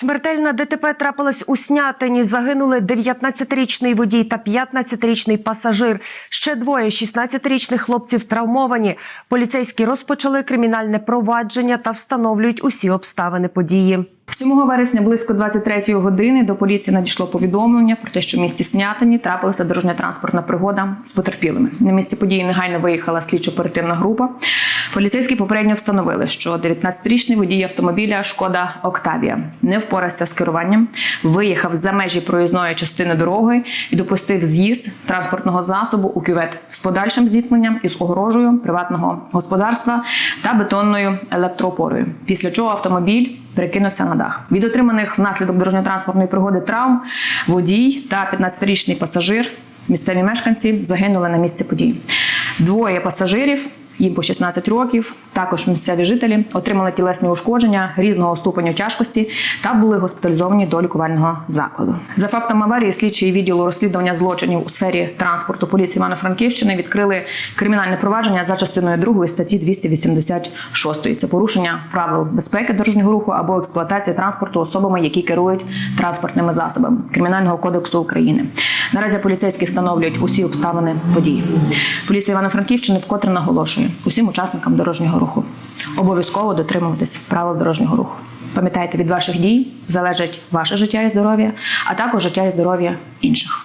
Смертельна ДТП трапилась у Снятині. Загинули 19-річний водій та 15-річний пасажир. Ще двоє 16-річних хлопців травмовані. Поліцейські розпочали кримінальне провадження та встановлюють усі обставини події. 7 вересня близько 23 години до поліції надійшло повідомлення про те, що в місті Снятині трапилася дорожньо-транспортна пригода з потерпілими. На місці події негайно виїхала слідчо-оперативна група. Поліцейські попередньо встановили, що 19-річний водій автомобіля Шкода Октавія не впорався з керуванням, виїхав за межі проїзної частини дороги і допустив з'їзд транспортного засобу у кювет з подальшим зіткненням із огорожею приватного господарства та бетонною електроопорою. Після чого автомобіль перекинувся на дах. Від отриманих внаслідок дорожньо-транспортної пригоди травм водій та 15-річний пасажир, місцеві мешканці, загинули на місці події. Двоє пасажирів. Їм по 16 років, також місцеві жителі отримали тілесні ушкодження різного ступеню тяжкості та були госпіталізовані до лікувального закладу. За фактом аварії слідчі відділу розслідування злочинів у сфері транспорту поліції Івано-Франківщини відкрили кримінальне провадження за частиною 2 статті 286. Це порушення правил безпеки дорожнього руху або експлуатації транспорту особами, які керують транспортними засобами Кримінального кодексу України. Наразі поліцейські встановлюють усі обставини події. Поліція Івано-Франківщини вкотре наголошує усім учасникам дорожнього руху. Обов'язково дотримуватись правил дорожнього руху. Пам'ятайте, від ваших дій залежить ваше життя і здоров'я, а також життя і здоров'я інших.